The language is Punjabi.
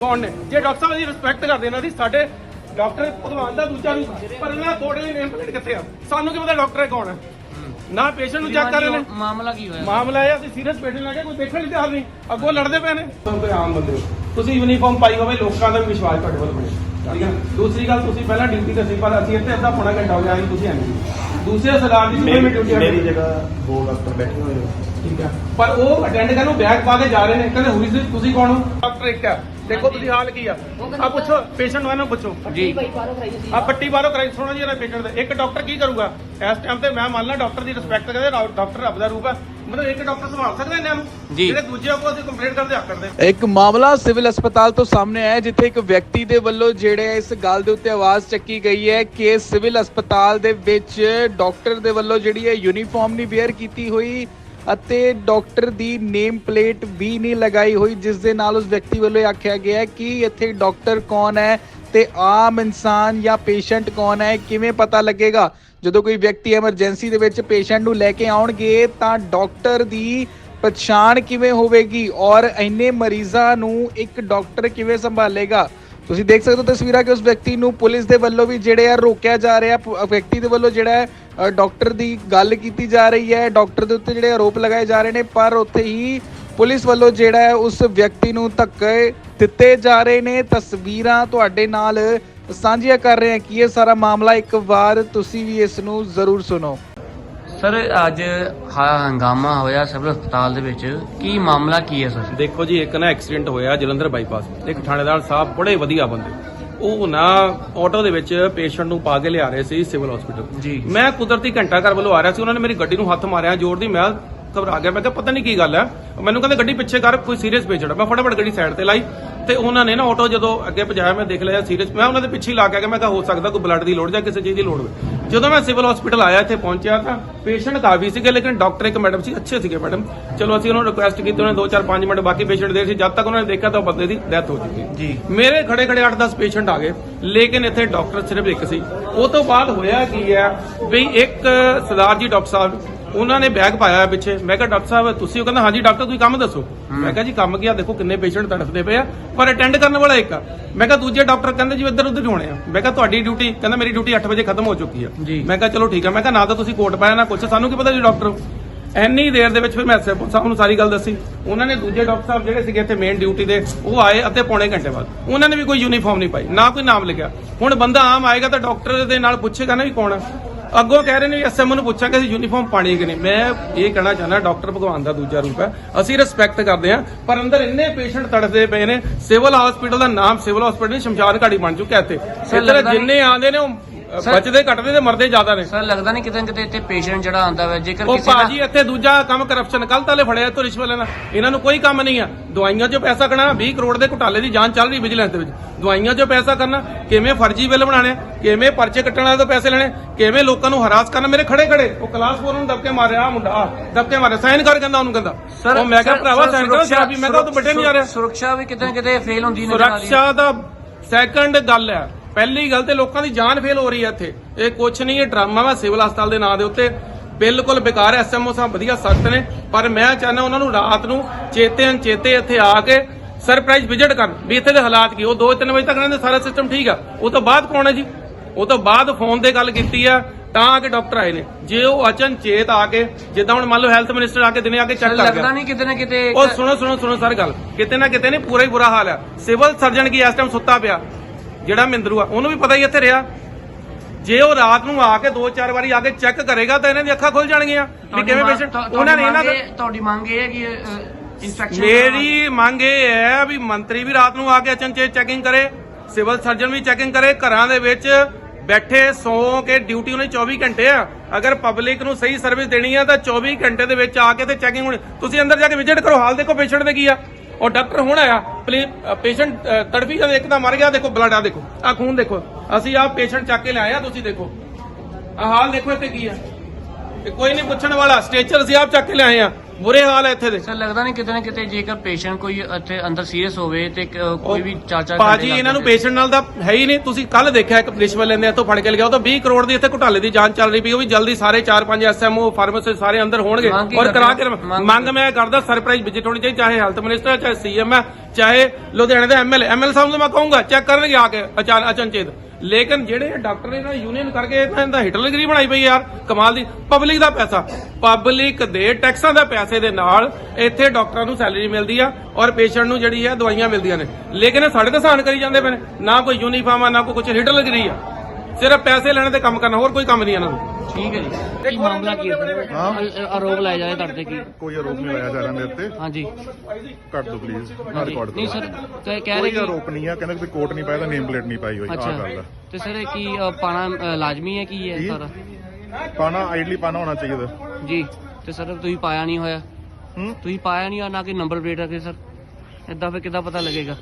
ਕੌਣ ਨੇ? ਜੇ ਡਾਕਟਰ ਸਾਹਿਬ ਦੀ ਰਿਸਪੈਕਟ ਕਰਦੇ ਇਹਨਾਂ ਦੀ ਸਾਡੇ ਡਾਕਟਰ ਭਗਵਾਨ ਦਾ ਦੂਜਾ ਰੂਪ। ਪਰ ਇਹਨਾਂ ਥੋੜੇ ਜਿਹੇ ਨੇਮ ਪਲੇਟ ਕਿੱਥੇ ਆ? ਸਾਨੂੰ ਕੀ ਪਤਾ ਡਾਕਟਰ ਕੌਣ ਹੈ? ਨਾ ਪੇਸ਼ੈਂਟ ਨੂੰ ਚੈੱਕ ਕਰ ਰਹੇ ਨੇ। ਮਾਮਲਾ ਕੀ ਹੋਇਆ? ਮਾਮਲਾ ਇਹ ਆ, ਅਸੀਂ ਸੀਰੀਅਸ ਪੇਸ਼ੈਂਟ ਲੱਗੇ ਕੋਈ ਦੇਖਣ ਨਹੀਂ ਤਿਆਰ ਨਹੀਂ। ਅੱਗੋਂ ਲੜਦੇ ਪਏ ਨੇ। ਤੁਸੀਂ ਆਮ ਬੰਦੇ ਹੋ। ਤੁਸੀਂ ਯੂਨੀਫਾਰਮ ਪਾਈ ਹੋਵੇ ਲੋਕਾਂ ਦਾ ਵੀ ਵਿਸ਼ਵਾਸ ਤੁਹਾਡੇ ਵੱਲ ਬਣੇ। ਠੀਕ ਹੈ ਦੂਸਰੀ ਗੱਲ ਤੁਸੀਂ ਪਹਿਲਾਂ ਡਿਊਟੀ ਤੇ ਸੀ ਪਰ ਅਸੀਂ ਇੱਥੇ ਅੱਧਾ ਪੌਣਾ ਘੰਟਾ ਹੋ ਗਿਆ ਤੁਸੀਂ ਆਏ ਦੂਸਰੇ ਸਰਦਾਰ ਦੀ ਡਿਊਟੀ ਮੇਰੀ ਜਗ੍ਹਾ ਦੋ ਡਾਕਟਰ ਬੈਠੇ ਹੋਏ ਠੀਕ ਹੈ ਪਰ ਉਹ ਅਟੈਂਡ ਕਰਨ ਨੂੰ ਬੈਗ ਪਾ ਕੇ ਜਾ ਰਹੇ ਨੇ। ਕਹਿੰਦੇ ਹੁਈ ਸੀ ਤੁਸੀਂ ਕੌਣ ਹੋ? ਡਾਕਟਰ ਇੱਕ ਹੈ ਦੇਖੋ ਤੁਸੀਂ ਹਾਲ ਕੀ ਆ? ਆ ਪੁੱਛੋ ਪੇਸ਼ੈਂਟ ਨੂੰ ਇਹਨੂੰ ਪੁੱਛੋ। ਜੀ ਆ ਪੱਟੀ ਬਾਹਰੋਂ ਕਰਾਈ ਸੁਣੋ ਜੀ ਇਹਦਾ ਪੇਸ਼ੈਂਟ ਦਾ। ਇੱਕ ਡਾਕਟਰ ਕੀ ਕਰੂਗਾ? ਇਸ ਟਾਈਮ ਤੇ ਮੈਂ ਮੰਨ ਲਾ ਡਾਕਟਰ ਦੀ ਰਿਸਪੈਕਟ ਕਰਦੇ ਡਾਕਟਰ ਰੱਬ ਦਾ ਰੂਪ ਹੈ ਮਤਲਬ ਇੱਕ ਡਾਕਟਰ ਸੰਭਾਲ ਸਕਦਾ ਇਹਨਾਂ? ਨੂੰ। ਜਿਹੜੇ ਦੂਜੇ ਕੋਲ ਅਸੀਂ ਕੰਪਲੇਂਟ ਕਰਦੇ ਆਕੜਦੇ ਇੱਕ ਮਾਮਲਾ ਸਿਵਲ ਹਸਪਤਾਲ ਤੋਂ ਸਾਹਮਣੇ ਆਇਆ ਜਿੱਥੇ ਇੱਕ ਵਿਅਕਤੀ ਦੇ ਵੱਲੋਂ ਜਿਹੜੇ ਇਸ ਗੱਲ ਦੇ ਉੱਤੇ ਆਵਾਜ਼ ਚੱਕੀ ਗਈ ਹੈ ਕਿ ਸਿਵਲ ਹਸਪਤਾਲ ਦੇ ਵਿੱਚ ਡਾਕਟਰ ਦੇ ਵੱਲੋਂ ਜਿਹੜੀ ਹੈ ਯੂਨੀਫਾਰਮ ਨਹੀਂ ਵੇਅਰ ਕੀਤੀ ਹੋਈ। ਅਤੇ ਡਾਕਟਰ ਦੀ ਨੇਮ ਪਲੇਟ ਵੀ ਨਹੀਂ ਲਗਾਈ ਹੋਈ, ਜਿਸ ਦੇ ਨਾਲ ਉਸ ਵਿਅਕਤੀ ਵੱਲੋਂ ਇਹ ਆਖਿਆ ਗਿਆ ਕਿ ਇੱਥੇ ਡਾਕਟਰ ਕੌਣ ਹੈ ਤੇ ਆਮ ਇਨਸਾਨ ਜਾਂ ਪੇਸ਼ੈਂਟ ਕੌਣ ਹੈ ਕਿਵੇਂ ਪਤਾ ਲੱਗੇਗਾ? ਜਦੋਂ ਕੋਈ ਵਿਅਕਤੀ ਐਮਰਜੈਂਸੀ ਦੇ ਵਿੱਚ ਪੇਸ਼ੈਂਟ ਨੂੰ ਲੈ ਕੇ ਆਉਣਗੇ, ਤਾਂ ਡਾਕਟਰ ਦੀ ਪਛਾਣ ਕਿਵੇਂ ਹੋਵੇਗੀ ਔਰ ਇੰਨੇ ਮਰੀਜ਼ਾਂ ਨੂੰ ਇੱਕ ਡਾਕਟਰ ਕਿਵੇਂ ਸੰਭਾਲੇਗਾ? ਤੁਸੀਂ ਦੇਖ ਸਕਦੇ ਹੋ ਤਸਵੀਰਾਂ ਕਿ ਉਸ ਵਿਅਕਤੀ ਨੂੰ ਪੁਲਿਸ ਦੇ ਵੱਲੋਂ ਵੀ ਜਿਹੜੇ ਆ ਰੋਕਿਆ ਜਾ ਰਿਹਾ, ਵਿਅਕਤੀ ਦੇ ਵੱਲੋਂ ਜਿਹੜਾ ਹੈ ਡਾਕਟਰ ਦੀ ਗੱਲ ਕੀਤੀ ਜਾ ਰਹੀ ਹੈ। ਡਾਕਟਰ ਦੇ ਉੱਤੇ ਜਿਹੜੇ ਆਰੋਪ ਲਗਾਏ ਜਾ ਰਹੇ ਨੇ ਪਰ ਉੱਥੇ ਹੀ ਪੁਲਿਸ ਵੱਲੋਂ ਜਿਹੜਾ ਹੈ ਉਸ ਵਿਅਕਤੀ ਨੂੰ ਧੱਕੇ ਦਿੱਤੇ ਜਾ ਰਹੇ ਨੇ। ਤਸਵੀਰਾਂ ਤੁਹਾਡੇ ਨਾਲ ਸਾਂਝੀਆਂ ਕਰ ਰਹੇ ਹਾਂ ਕਿ ਇਹ ਸਾਰਾ ਮਾਮਲਾ ਇੱਕ ਵਾਰ ਤੁਸੀਂ ਵੀ ਇਸ ਨੂੰ ਜ਼ਰੂਰ ਸੁਣੋ। ਸਰ ਅੱਜ ਹ- ਹੰਗਾਮਾ ਹੋਇਆ ਸਿਵਲ ਹਸਪਤਾਲ ਦੇ ਵਿੱਚ। ਕੀ ਮਾਮਲਾ ਕੀ ਹੈ ਸਰ? ਦੇਖੋ ਜੀ ਇੱਕ ਨਾ ਐਕਸੀਡੈਂਟ ਹੋਇਆ ਜਲੰਧਰ ਬਾਈਪਾਸ ਇੱਕ ਥਾਣੇਦਾਰ ਸਾਹਿਬ ਬੜੇ ਵਧੀਆ ਬੰਦੇ। ਉਹ ਨਾ ਆਟੋ ਦੇ ਵਿੱਚ ਪੇਸ਼ੈਂਟ ਨੂੰ ਪਾ ਕੇ ਲਿਆ ਰਹੇ ਸੀ ਸਿਵਲ ਹਸਪੀਟਲ। ਮੈਂ ਕੁਦਰਤੀ ਘੰਟਾ ਘਰ ਵੱਲੋਂ ਆ ਰਿਹਾ ਸੀ ਉਹਨਾਂ ਨੇ ਮੇਰੀ ਗੱਡੀ ਨੂੰ ਹੱਥ ਮਾਰਿਆ ਜ਼ੋਰ ਦੀ ਮੈਂ ਘਬਰਾ ਗਿਆ। ਮੈਂ ਕਿਹਾ ਪਤਾ ਨਹੀਂ ਕੀ ਗੱਲ ਹੈ। ਮੈਨੂੰ ਕਹਿੰਦੇ ਗੱਡੀ ਪਿੱਛੇ ਕਰ ਕੋਈ ਸੀਰੀਅਸ ਪੇਸ਼ੈਂਟ ਮੈਂ ਫਟਾਫਟ ਗੱਡੀ ਸਾਈਡ ਤੇ ਲਾਈ ਤੇ ਉਹਨਾਂ ਨੇ ਨਾ ਆਟੋ ਜਦੋਂ ਅੱਗੇ ਭਜਾਇਆ ਮੈਂ ਦੇਖ ਲਿਆ ਸੀਰੀਅਸ ਮੈਂ ਉਹਨਾਂ ਦੇ ਪਿੱਛੇ ਲਾ ਕੇ ਗਿਆ। ਮੈਂ ਕਿਹਾ ਹੋ ਸਕਦਾ ਕੋਈ ਬਲੱਡ ਦੀ ਲੋੜ ਜਾਂ ਕਿਸੇ ਚੀਜ਼ ਦੀ ਲੋੜ ਹੋਵੇ। ਜਦੋਂ ਮੈਂ ਸਿਵਲ ਹਸਪੀਟਲ ਆਇਆ ਇੱਥੇ ਪਹੁੰਚਿਆ ਤਾਂ ਪੇਸ਼ੈਂਟ ਕਾਫੀ ਸੀਗੇ ਲੇਕਿਨ ਡਾਕਟਰ ਇੱਕ ਮੈਡਮ ਸੀ ਅੱਛੇ ਸੀਗੇ ਮੈਡਮ ਚਲੋ ਅਸੀਂ ਉਹਨਾਂ ਨੂੰ ਰਿਕੁਐਸਟ ਕੀਤੀ ਉਹਨੇ 2-4 5 ਮਿੰਟ ਬਾਕੀ ਪੇਸ਼ੈਂਟ ਦੇ ਸੀ। ਜਦ ਤੱਕ ਉਹਨਾਂ ਨੇ ਦੇਖਿਆ ਤਾਂ ਉਹ ਬੰਦੇ ਦੀ ਡੈਥ ਹੋ ਚੁੱਕੀ। ਜੀ। ਮੇਰੇ ਖੜੇ ਖੜੇ 8-10 ਪੇਸ਼ੈਂਟ ਆ ਗਏ ਲੇਕਿਨ ਇੱਥੇ ਡਾਕਟਰ ਸਿਰਫ ਇੱਕ ਸੀ। ਉਹ ਤੋਂ ਬਾਅਦ ਹੋਇਆ ਕੀ ਹੈ ਵੀ ਇੱਕ ਸਰਦਾਰ ਜੀ ਡਾਕਟਰ ਸਾਹਿਬ ਉਹਨਾਂ ਨੇ ਬੈਗ ਪਾਇਆ ਪਿੱਛੇ। ਮੈਂ ਕਿਹਾ ਡਾਕਟਰ ਸਾਹਿਬ ਤੁਸੀਂ ਉਹ ਕਹਿੰਦਾ ਹਾਂਜੀ ਡਾਕਟਰ ਤੁਸੀਂ ਕੰਮ ਦੱਸੋ? ਮੈਂ ਕਿਹਾ ਜੀ ਕੰਮ ਕੀ ਆ? ਦੇਖੋ ਕਿੰਨੇ ਪੇਸ਼ੈਂਟ ਤੜਫਦੇ ਪਏ ਆ। ਪਰ ਅਟੈਂਡ ਕਰਨ ਵਾਲਾ ਇੱਕ ਆ। ਮੈਂ ਕਿਹਾ ਦੂਜੇ ਡਾਕਟਰ ਕਹਿੰਦੇ ਜੀ ਇੱਧਰ ਉੱਧਰ ਹੋਣੇ ਆ। ਮੈਂ ਕਿਹਾ ਤੁਹਾਡੀ ਡਿਊਟੀ ਕਹਿੰਦਾ ਮੇਰੀ ਡਿਊਟੀ 8 ਵਜੇ ਖਤਮ ਹੋ ਚੁੱਕੀ ਆ। ਮੈਂ ਕਿਹਾ ਚਲੋ ਠੀਕ ਆ। ਮੈਂ ਕਿਹਾ ਨਾ ਤਾਂ ਤੁਸੀਂ ਕੋਟ ਪਾਇਆ ਨਾ ਕੁਛ। ਸਾਨੂੰ ਕੀ ਪਤਾ ਜੀ ਡਾਕਟਰ? ਇੰਨੀ ਦੇਰ ਦੇ ਵਿੱਚ ਫਿਰ ਮੈਂ ਐਸਐਫਓ ਸਾਹਿਬ ਨੂੰ ਸਾਰੀ ਗੱਲ ਦੱਸੀ। ਉਹਨਾਂ ਨੇ ਦੂਜੇ ਡਾਕਟਰ ਸਾਹਿਬ ਜਿਹੜੇ ਸੀਗੇ ਇੱਥੇ ਮੇਨ ਡਿਊਟੀ ਦੇ ਉਹ ਆਏ ਅਤੇ ਪੌਣੇ ਘੰਟੇ ਬਾਅਦ। ਉਹਨਾਂ ਨੇ ਵੀ ਕੋਈ ਯੂਨੀਫਾਰਮ ਨਹੀਂ ਪਾਈ ਨਾ ਕੋਈ ਨਾਮ ਲਿਖਿਆ। ਹੁਣ ਬੰਦਾ ਆਮ ਆਏਗਾ ਤਾਂ ਡਾਕਟਰ ਦੇ ਨਾਲ ਪੁੱਛੇਗਾ ਨਾ ਵੀ ਕੌਣ ਹੈ ਅੱਗੋਂ ਕਹਿ ਰਹੇ ਨੇ ਐਸਐਮ ਨੂੰ ਪੁੱਛਾਂਗੇ ਅਸੀਂ ਯੂਨੀਫਾਰਮ ਪਾਣੀ ਕਿ ਨਹੀਂ। ਮੈਂ ਇਹ ਕਹਿਣਾ ਚਾਹੁੰਦਾ ਡਾਕਟਰ ਭਗਵਾਨ ਦਾ ਦੂਜਾ ਰੂਪ ਹੈ। ਅਸੀਂ ਰਿਸਪੈਕਟ ਕਰਦੇ ਹਾਂ ਪਰ ਅੰਦਰ ਇੰਨੇ ਪੇਸ਼ੈਂਟ ਤੜਫਦੇ ਪਏ ਨੇ ਸਿਵਲ ਹਸਪੀਟਲ ਦਾ ਨਾਮ ਸਿਵਲ ਹਸਪੀਟਲ ਨਹੀਂ ਸ਼ਮਸ਼ਾਨ ਘਾਟੀ ਬਣ ਚੁੱਕਿਆ ਇੱਥੇ। ਇੱਧਰ ਜਿੰਨੇ ਆਉਂਦੇ ਨੇ ਉਹ ਬਚਦੇ ਘਟਦੇ ਤੇ ਮਰਦੇ ਜ਼ਿਆਦਾ ਨੇ। ਸਰ ਲੱਗਦਾ ਨਹੀਂ ਕਿਤੇ ਨਾ ਕਿਤੇ ਇੱਥੇ ਪੇਸ਼ੈਂਟ ਜਿਹੜਾ ਆਉਂਦਾ ਹੈ ਜੇਕਰ ਉਹ ਕਿਸੇ ਭਾਜੀ ਦਾ ਇੱਥੇ ਦੂਜਾ ਕੰਮ ਕਰਪਸ਼ਨ ਕੱਲ ਤਾਲੇ ਫੜਿਆ ਤੋਂ ਰਿਸ਼ਵਤ ਲੈਣਾ ਇਹਨਾਂ ਨੂੰ ਕੋਈ ਕੰਮ ਨਹੀਂ ਆ। ਦਵਾਈਆਂ 'ਚੋਂ ਪੈਸਾ ਕਢਣਾ 20 ਕਰੋੜ ਦੇ ਘੁਟਾਲੇ ਦੀ ਜਾਂਚ ਚੱਲ ਰਹੀ ਵਿਜੀਲੈਂਸ ਦੇ ਵਿੱਚ। ਦਵਾਈਆਂ 'ਚੋਂ ਪੈਸਾ ਕਰਨਾ ਕਿਵੇਂ ਫਰਜ਼ੀ ਬਿੱਲ ਬਣਾਣੇ ਕਿਵੇਂ ਪਰਚੇ ਕੱਟਣ ਵਾਲੇ ਤੋਂ ਪੈਸੇ ਲੈਣੇ ਕਿਵੇਂ ਲੋਕਾਂ ਨੂੰ ਹਰਾਸ ਕਰਨਾ। ਮੇਰੇ ਖੜੇ ਖੜੇ ਉਹ ਕਲਾਸ 4 ਨੂੰ ਦਬਕੇ ਮਾਰਿਆ ਆ ਮੁੰਡਾ ਆਹ, ਦਬਕੇ ਮਾਰਿਆ ਸਾਈਨ ਕਰ ਕਹਿੰਦਾ ਉਹਨੂੰ ਕਹਿੰਦਾ। ਉਹ ਮੈਂ ਕਿਹਾ ਸਰ- ਭਰਾਵਾ ਸਰ, ਸਾਈਨ ਕਰੋ ਸ਼ਰਾਬੀ ਮੈਂ ਕਿਹਾ ਉਹ ਤਾਂ ਵੱਡੇ ਨਹੀਂ ਜਾ ਰਿਹਾ। ਸੁਰੱਖਿਆ ਵੀ ਕਿਤੇ ਨਾ ਕਿਤੇ ਫੇਲ ਹੁੰਦੀ ਨਜ਼ਰ ਆ ਰਹੀ ਹੈ। ਸੁਰੱਖਿਆ ਦਾ ਸੈਕੰਡ ਗੱਲ ਹੈ ਪਹਿਲੀ ਗੱਲ ਤੇ ਲੋਕਾਂ ਦੀ ਜਾਨ ਫੇਲ ਹੋ ਰਹੀ ਹੈ ਇੱਥੇ। ਇਹ ਕੁਛ ਨਹੀਂ ਇਹ ਡਰਾਮਾ ਵਾ ਸਿਵਲ ਹਸਪਤਾਲ ਦੇ ਨਾਂ ਦੇ ਉੱਤੇ। ਬਿਲਕੁਲ ਬੇਕਾਰ ਐਸਐਮਓ ਸਾਹਿਬ ਵਧੀਆ ਸਖਤ ਨੇ ਪਰ ਮੈਂ ਚਾਹੁੰਦਾ ਉਹਨਾਂ ਨੂੰ ਰਾਤ ਨੂੰ ਚੇਤੇ ਅਣਚੇਤੇ ਇੱਥੇ ਆ ਕੇ ਸਰਪ੍ਰਾਈਜ਼ ਵਿਜ਼ਿਟ ਕਰਨ ਵੀ ਇੱਥੇ ਦੇ ਹਾਲਾਤ ਕੀ। ਉਹ 2-3 ਵਜੇ ਤੱਕ ਇਹਨਾਂ ਦੇ ਸਾਰਾ ਸਿਸਟਮ ਠੀਕ ਆ। ਉਹ ਤੋਂ ਬਾਅਦ ਕੌਣ ਹੈ ਜੀ? ਉਹ ਤੋਂ ਬਾਅਦ ਫੋਨ ਤੇ ਗੱਲ ਕੀਤੀ ਆ ਤਾਂ ਆ ਕੇ ਡਾਕਟਰ ਆਏ ਨੇ। ਜੇ ਉਹ ਅਚਨਚੇਤ ਆ ਕੇ ਜਿੱਦਾਂ ਹੁਣ ਮੰਨ ਲਓ ਹੈਲਥ ਮਿਨਿਸਟਰ ਆ ਕੇ ਦਿਨੇ ਆ ਕੇ ਚੈੱਕ ਕਰ ਲੱਗਦਾ ਗਿਆ ਨਹੀਂ ਕਿਤੇ ਨਾ ਕਿਤੇ ਉਹ ਸੁਣੋ ਸੁਣੋ ਸੁਣੋ ਸਰ ਗੱਲ। ਕਿਤੇ ਨਾ ਕਿਤੇ ਨੇ ਪੂਰਾ ਹੀ ਬੁਰਾ ਹਾਲ ਹੈ ਸਿਵਲ ਸਰਜਨ ਕੀ ਇਸ ਟਾਈਮ ਸੁੱਤਾ ਪਿਆ? ਜਿਹੜਾ ਮਿੰਦਰੂ ਆ ਉਹਨੂੰ ਵੀ ਪਤਾ ਹੀ ਇੱਥੇ ਰਿਹਾ। ਜੇ ਉਹ ਰਾਤ ਨੂੰ ਆ ਕੇ ਦੋ ਚਾਰ ਵਾਰੀ ਆ ਕੇ ਚੈੱਕ ਕਰੇਗਾ ਤਾਂ ਇਹਨਾਂ ਦੀ ਅੱਖਾਂ ਖੁੱਲ ਜਾਣਗੀਆਂ ਵੀ ਕਿਵੇਂ ਪੇਸ਼ੈਂਟ ਉਹਨਾਂ ਨੇ ਇਹਨਾਂ ਦਾ ਤੁਹਾਡੀ ਮੰਗ ਇਹ- ਹੈ ਕਿ ਇਨਸਟਰਕਸ਼ਨ ਮੇਰੀ ਮੰਗ ਇਹ ਹੈ ਵੀ ਮੰਤਰੀ ਵੀ ਰਾਤ ਨੂੰ ਆ ਕੇ ਅਚਨਚੇਤ ਚੈਕਿੰਗ ਕਰੇ ਸਿਵਲ ਸਰਜਨ ਵੀ ਚੈਕਿੰਗ ਕਰੇ ਘਰਾਂ ਦੇ ਵਿੱਚ ਬੈਠੇ ਸੌ ਕੇ ਡਿਊਟੀ ਉਹਨੇ 24 ਘੰਟੇ ਆ। ਅਗਰ ਪਬਲਿਕ ਨੂੰ ਸਹੀ ਸਰਵਿਸ ਦੇਣੀ ਆ ਤਾਂ 24 ਘੰਟੇ ਦੇ ਵਿੱਚ ਆ ਕੇ ਤੇ ਚੈਕਿੰਗ ਹੋਣੀ ਤੁਸੀਂ ਅੰਦਰ ਜਾ ਕੇ ਵਿਜ਼ਿਟ ਕਰੋ ਹਾਲ ਦੇਖੋ ਪੇਸ਼ੈਂਟ ਦੇ ਕੀ ਆ। ਉਹ ਡਾਕਟਰ ਹੁਣ ਆਇਆ ਪੇਸ਼ੈਂਟ ਤੜਫੀ ਜਦ ਇੱਕ ਤਾਂ ਮਰ ਗਿਆ, ਦੇਖੋ ਬਲੱਡ ਆ, ਦੇਖੋ। ਆ ਖੂਨ ਦੇਖੋ। ਅਸੀਂ ਆ ਪੇਸ਼ੈਂਟ ਚੱਕ ਕੇ ਲਿਆਏ ਆ, ਤੁਸੀਂ ਦੇਖੋ। ਆ ਹਾਲ ਦੇਖੋ ਇੱਥੇ ਕੀ ਆ। ਇਹ ਕੋਈ ਨਹੀਂ ਪੁੱਛਣ ਵਾਲਾ ਸਟੇਚਰ ਅਸੀਂ ਆਪ ਚੱਕ ਕੇ ਲਿਆਏ ਆ। ਬੁਰੇ ਹਾਲ ਹੈ ਇੱਥੇ ਦੇ। ਸਰ ਲੱਗਦਾ ਨਹੀਂ ਕਿਤੇ ਨਾ ਕਿਤੇ ਜੇਕਰ ਪੇਸ਼ੈਂਟ ਕੋਈ ਇੱਥੇ ਅੰਦਰ ਸੀਰੀਅਸ ਹੋਵੇ ਤੇ ਕ- ਕੋਈ ਵੀ ਚਾਰ ਪਾਜੀ ਇਹਨਾਂ ਨੂੰ ਪੇਸ਼ੈਂਟ ਨਾਲ ਦਾ ਹੈ ਹੀ ਨਹੀਂ। ਤੁਸੀਂ ਕੱਲ ਦੇਖਿਆ ਇੱਕ ਰਿਸ਼ਵਤ ਲੈਂਦੇ ਇੱਥੋਂ ਫੜ ਕੇ ਲਿਆ। ਉਹ ਤਾਂ 20 ਕਰੋੜ ਦੀ ਇੱਥੇ ਘੁਟਾਲੇ ਦੀ ਜਾਂਚ ਚੱਲ ਰਹੀ ਪਈ। ਉਹ ਵੀ ਜਲਦੀ ਸਾਰੇ 4-5 ਐਸਐਮਓ ਫਾਰਮਾਸਿਸਟ ਸਾਰੇ ਅੰਦਰ ਹੋਣਗੇ। ਮੰਗ ਔਰ ਕਰਾ ਕੇ ਕਰਦੇ? ਮੰਗ ਮੈਂ ਕਰਦਾ ਸਰਪ੍ਰਾਈਜ਼ ਵਿਜ਼ਿਟ ਹੋਣੀ ਚਾਹੀਦੀ ਚਾਹੇ ਹੈਲਥ ਮਿਨਿਸਟਰ ਚਾਹੇ ਸੀਐਮ ਹੈ ਚਾਹੇ ਲੁਧਿਆਣੇ ਦਾ ਐਮਐਲਏ ਐਮਐਲ ਸਾਹਿਬ ਨੂੰ ਮੈਂ ਕਹੂੰਗਾ ਚੈੱਕ ਕਰਨਗੇ ਆ ਕੇ ਅਚਾਨ ਅਚਨਚੇਤ। ਲੇਕਿਨ ਜਿਹੜੇ ਡਾਕਟਰ ਨੇ ਨਾ ਯੂਨੀਅਨ ਕਰਕੇ ਤਾਂ ਇਹਦਾ ਹਿਟਲਗਰੀ ਬਣਾਈ ਪਈ ਯਾਰ, ਕਮਾਲ ਦੀ ਪਬਲਿਕ ਦਾ ਪੈਸਾ ਪਬਲਿਕ ਦੇ ਟੈਕਸਾਂ ਦਾ ਪੈਸੇ ਦੇ ਨਾਲ ਇੱਥੇ ਡਾਕਟਰਾਂ ਨੂੰ ਸੈਲਰੀ ਮਿਲਦੀ ਆ ਔਰ ਪੇਸ਼ੈਂਟ ਨੂੰ ਜਿਹੜੀ ਹੈ ਦਵਾਈਆਂ ਮਿਲਦੀਆਂ ਨੇ। ਲੇਕਿਨ ਇਹ ਸਾਡੇ ਤੇ ਸਹਾਨ ਕਰੀ ਜਾਂਦੇ ਪਏ ਨੇ, ਨਾ ਕੋਈ ਯੂਨੀਫਾਰਮ ਆ, ਨਾ ਕੋਈ ਕੁਝ ਹਿਟਲਗਰੀ ਆ। ਸਿਰਫ ਪੈਸੇ ਲੈਣ ਤੇ ਕੰਮ ਕਰਨਾ, ਹੋਰ ਕੋਈ ਕੰਮ ਨਹੀਂ ਇਹਨਾਂ ਨੂੰ। ਠੀਕ ਹੈ ਜੀ। ਕੀ ਮਾਮਲਾ ਕੀ ਹੈ? ਹਾਂ। ਆ- ਆਰੋਪ ਲਾਇਆ ਜਾ ਰਿਹਾ ਤੁਹਾਡੇ ਤੇ ਕੀ? ਕੋਈ ਆਰੋਪ ਨਹੀਂ ਲਾਇਆ ਜਾ ਰਿਹਾ ਮੇਰੇ ਤੇ। ਹਾਂਜੀ। ਕੱਟ ਦਿਓ ਪਲੀਜ਼ ਨਾ ਹਾਂਜੀ। ਰਿਕਾਰਡ ਨਹੀਂ ਕਰੋ। ਸਰ ਕਹਿ ਕਹਿ ਰਹੇ ਕੋਈ ਕਿ ਆਰੋਪ ਨਹੀਂ ਆ। ਕਹਿੰਦੇ ਕਿ ਕੋਰਟ ਨਹੀਂ ਪਾਇਆ ਤਾਂ ਨੇਮ ਪਲੇਟ ਨਹੀਂ ਪਾਈ ਹੋਈ। ਆ ਗੱਲ ਅੱਛਾ ਆ। ਤੇ ਸਰ ਇਹ ਕੀ ਅ, ਪਾਣਾ ਅ, ਲਾਜ਼ਮੀ ਹੈ ਕੀ ਹੈ ਕੀ? ਸਾਰਾ? ਪਾਣਾ ਆਈਡਲੀ ਪਾਣਾ ਹੋਣਾ ਚਾਹੀਦਾ। ਜੀ। ਤੇ ਸਰ ਤੁਸੀਂ ਪਾਇਆ ਨਹੀਂ ਹੋਇਆ? ਹੂੰ? ਤੁਸੀਂ ਪਾਇਆ ਨਹੀਂ ਆ ਨਾ ਕਿ ਨੰਬਰ ਪਲੇਟ ਰੱਖੇ ਸਰ? ਇਦਾਂ ਫਿਰ ਕਿੱਦਾਂ ਪਤਾ ਲੱਗੇਗਾ?